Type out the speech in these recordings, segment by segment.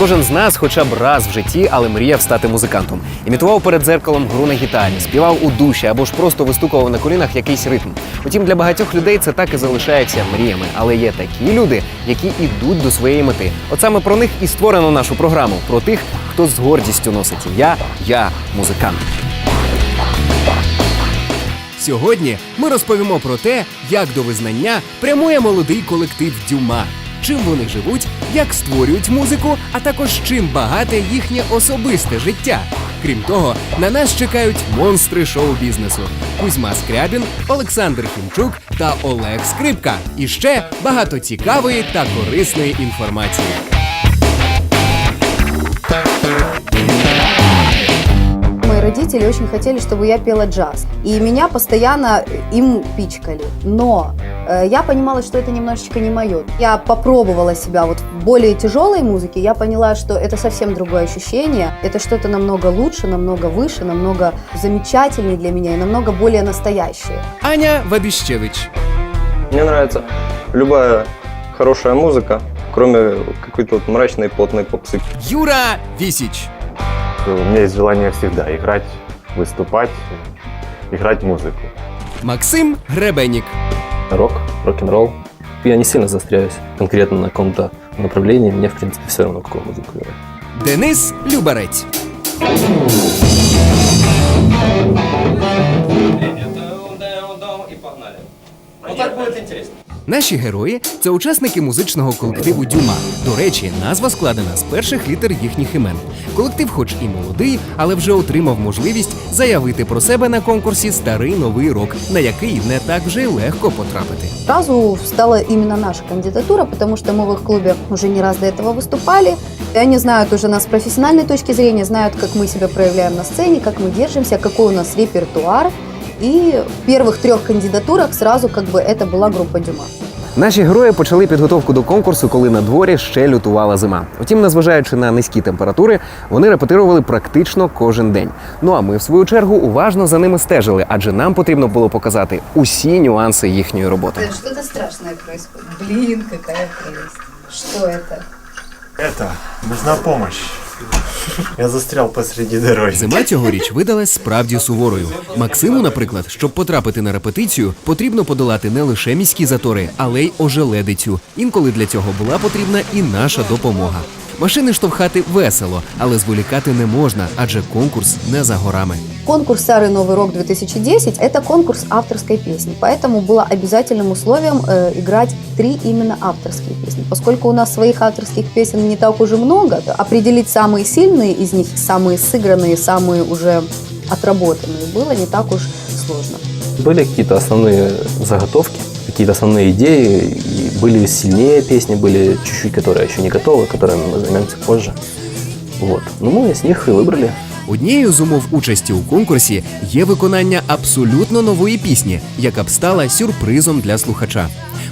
Кожен з нас, хоча б раз в житті, але мріяв стати музикантом. Імітував перед дзеркалом гру на гітарі, співав у душі або ж просто вистукував на колінах якийсь ритм. Утім, для багатьох людей це так і залишається мріями. Але є такі люди, які йдуть до своєї мети. От саме про них і створено нашу програму про тих, хто з гордістю носить я, я музикант. Сьогодні ми розповімо про те, як до визнання прямує молодий колектив Дюма, чим вони живуть, як створюють музику, а також чим багате їхнє особисте життя. Крім того, на нас чекають монстри шоу-бізнесу: Кузьма Скрябін, Олександр Хімчук та Олег Скрипка. І ще багато цікавої та корисної інформації. родители очень хотели, чтобы я пела джаз. И меня постоянно им пичкали. Но э, я понимала, что это немножечко не мое. Я попробовала себя вот в более тяжелой музыке. Я поняла, что это совсем другое ощущение. Это что-то намного лучше, намного выше, намного замечательнее для меня и намного более настоящее. Аня Вабіщевич. Мне нравится любая хорошая музыка, кроме какой-то вот мрачной плотной попсы. Юра Вісіч. У меня есть желание всегда играть, выступать, играть музыку. Максим Гребенік. рок, рок-н-ролл. Я не сильно застряюсь конкретно на каком-то направлении. Мне, в принципе, все равно, какую музыку играть. Денис Любарець. Наші герої це учасники музичного колективу Дюма. До речі, назва складена з перших літер їхніх імен. Колектив, хоч і молодий, але вже отримав можливість заявити про себе на конкурсі Старий новий рок, на який не так вже й легко потрапити. Сразу стала именно наша кандидатура, потому что мы в их клубе уже не раз до этого выступали. И они знают уже нас с профессиональной точки зрения, знают, как мы себя проявляем на сцене, как мы держимся, какой у нас репертуар. И в первых трех кандидатурах сразу как бы это была группа Дюма. Наші герої почали підготовку до конкурсу, коли на дворі ще лютувала зима. Утім, незважаючи на низькі температури, вони репетирували практично кожен день. Ну а ми, в свою чергу, уважно за ними стежили, адже нам потрібно було показати усі нюанси їхньої роботи. Что-то страшное происходит. Блин, какая прелесть. Что это? Это, нужна помощь. Я застрял посреди дороги. Зима цьогоріч видалась справді суворою. Максиму, наприклад, щоб потрапити на репетицію, потрібно подолати не лише міські затори, але й ожеледицю. Інколи для цього була потрібна і наша допомога. Машини штовхати весело, але зволікати не можна, адже конкурс не за горами. Конкурс «Старый Новый рок 2010» – это конкурс авторской песни, поэтому было обязательным условием э, играть три именно авторские песни. Поскольку у нас своих авторских песен не так уже много, то определить самые сильные из них, самые сыгранные, самые уже отработанные, было не так уж сложно. Были какие-то основные заготовки, какие-то основные идеи, и были сильнее песни, были чуть-чуть, которые еще не готовы, которыми мы займемся позже. Вот. Ну, мы с них и выбрали. Однією з умов участі у конкурсі є виконання абсолютно нової пісні, яка б стала сюрпризом для слухача.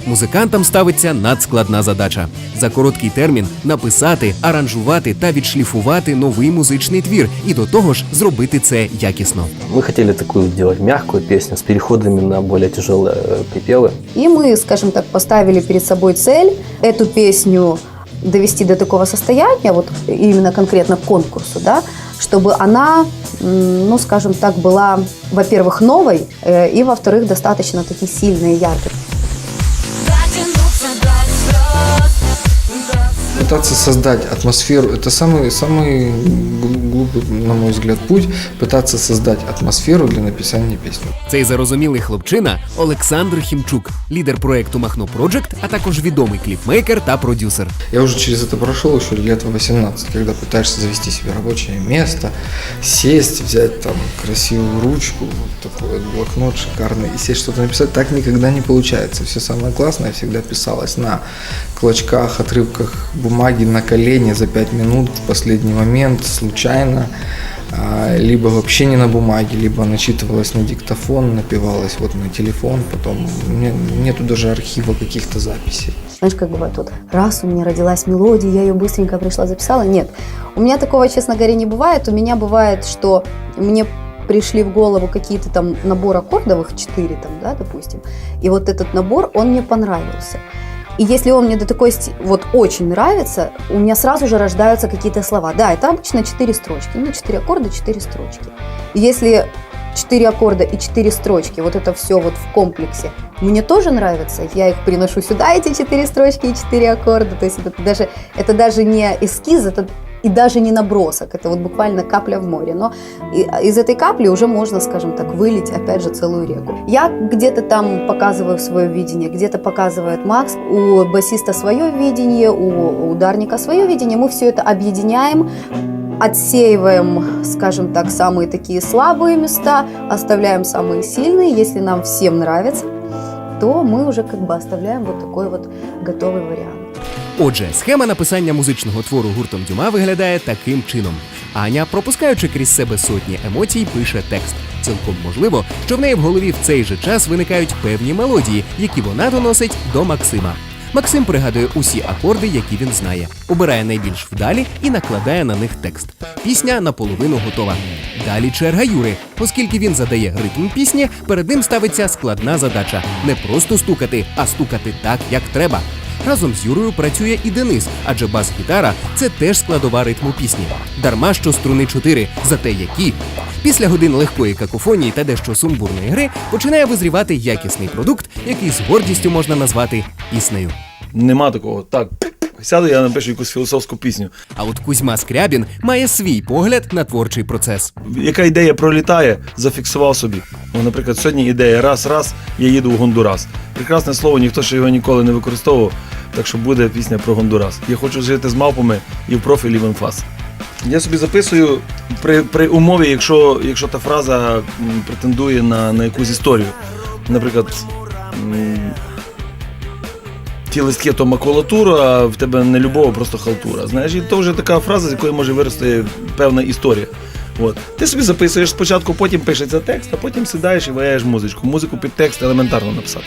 Музикантам ставиться надскладна задача за короткий термін написати, аранжувати та відшліфувати новий музичний твір, і до того ж зробити це якісно. Мы хотели такую делать мягкую песню с переходами на более тяжелые э, припевы. И мы, скажем так, поставили перед собой цель эту песню довести до такого состояния, вот именно конкретно к конкурсу, да, чтобы она, м, ну, скажем так, была, во-первых, новой, э, и, во-вторых, достаточно таки сильной и яркой. Пытаться создать атмосферу, это самый, самый глу- глупый, на мой взгляд, путь, пытаться создать атмосферу для написания песни. Цей зарозумілий хлопчина Олександр Хімчук, лідер проекту Махно Проджект, а також відомий кліпмейкер та продюсер. Я уже через это прошел еще лет в 18, когда пытаешься завести себе рабочее место, сесть, взять там красивую ручку, вот такой вот блокнот шикарный, и сесть что-то написать, так никогда не получается. Все самое классное всегда писалось на клочках, отрывках бумаги на колени за 5 минут в последний момент, случайно, а, либо вообще не на бумаге, либо начитывалось на диктофон, напивалось вот на телефон, потом нету даже архива каких-то записей. Знаешь, как бывает, вот раз у меня родилась мелодия, я ее быстренько пришла, записала. Нет, у меня такого, честно говоря, не бывает. У меня бывает, что мне пришли в голову какие-то там набор аккордовых, 4 там, да, допустим, и вот этот набор, он мне понравился. И если он мне до такой сти- вот очень нравится, у меня сразу же рождаются какие-то слова. Да, это обычно 4 строчки. Ну, 4 аккорда, 4 строчки. И если 4 аккорда и 4 строчки, вот это все вот в комплексе, мне тоже нравится. Я их приношу сюда, эти 4 строчки и 4 аккорда. То есть это даже, это даже не эскиз, это и даже не набросок, это вот буквально капля в море. Но и- из этой капли уже можно, скажем так, вылить, опять же, целую реку. Я где-то там показываю свое видение, где-то показывает Макс, у басиста свое видение, у ударника свое видение. Мы все это объединяем, отсеиваем, скажем так, самые такие слабые места, оставляем самые сильные. Если нам всем нравится, то мы уже как бы оставляем вот такой вот готовый вариант. Отже, схема написання музичного твору гуртом Дюма виглядає таким чином. Аня, пропускаючи крізь себе сотні емоцій, пише текст. Цілком можливо, що в неї в голові в цей же час виникають певні мелодії, які вона доносить до Максима. Максим пригадує усі акорди, які він знає, обирає найбільш вдалі і накладає на них текст. Пісня наполовину готова. Далі черга Юри, оскільки він задає ритм пісні, перед ним ставиться складна задача не просто стукати, а стукати так, як треба. Разом з Юрою працює і Денис, адже бас-гітара це теж складова ритму пісні. Дарма що струни 4, зате які. Після годин легкої какофонії та дещо сумбурної гри починає визрівати якісний продукт, який з гордістю можна назвати піснею. Нема такого. Так, сяду, я напишу якусь філософську пісню. А от Кузьма Скрябін має свій погляд на творчий процес. Яка ідея пролітає, зафіксував собі. Ну, наприклад, сьогодні ідея раз-раз, я їду в Гондурас. Прекрасне слово, ніхто ще його ніколи не використовував, так що буде пісня про Гондурас. Я хочу жити з мавпами і в профілі в емфас. Я собі записую при, при умові, якщо, якщо та фраза м, претендує на, на якусь історію. Наприклад, м, ті листки то макулатура, а в тебе не любов, а просто халтура. Знаєш, і то вже така фраза, з якої може вирости певна історія. От. Ти собі записуєш спочатку, потім пишеться текст, а потім сідаєш і ваяєш музичку. Музику під текст елементарно написати.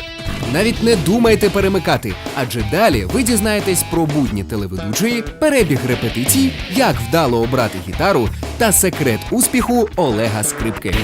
Навіть не думайте перемикати, адже далі ви дізнаєтесь про будні телеведучої, перебіг репетицій, як вдало обрати гітару та секрет успіху Олега Скрипки.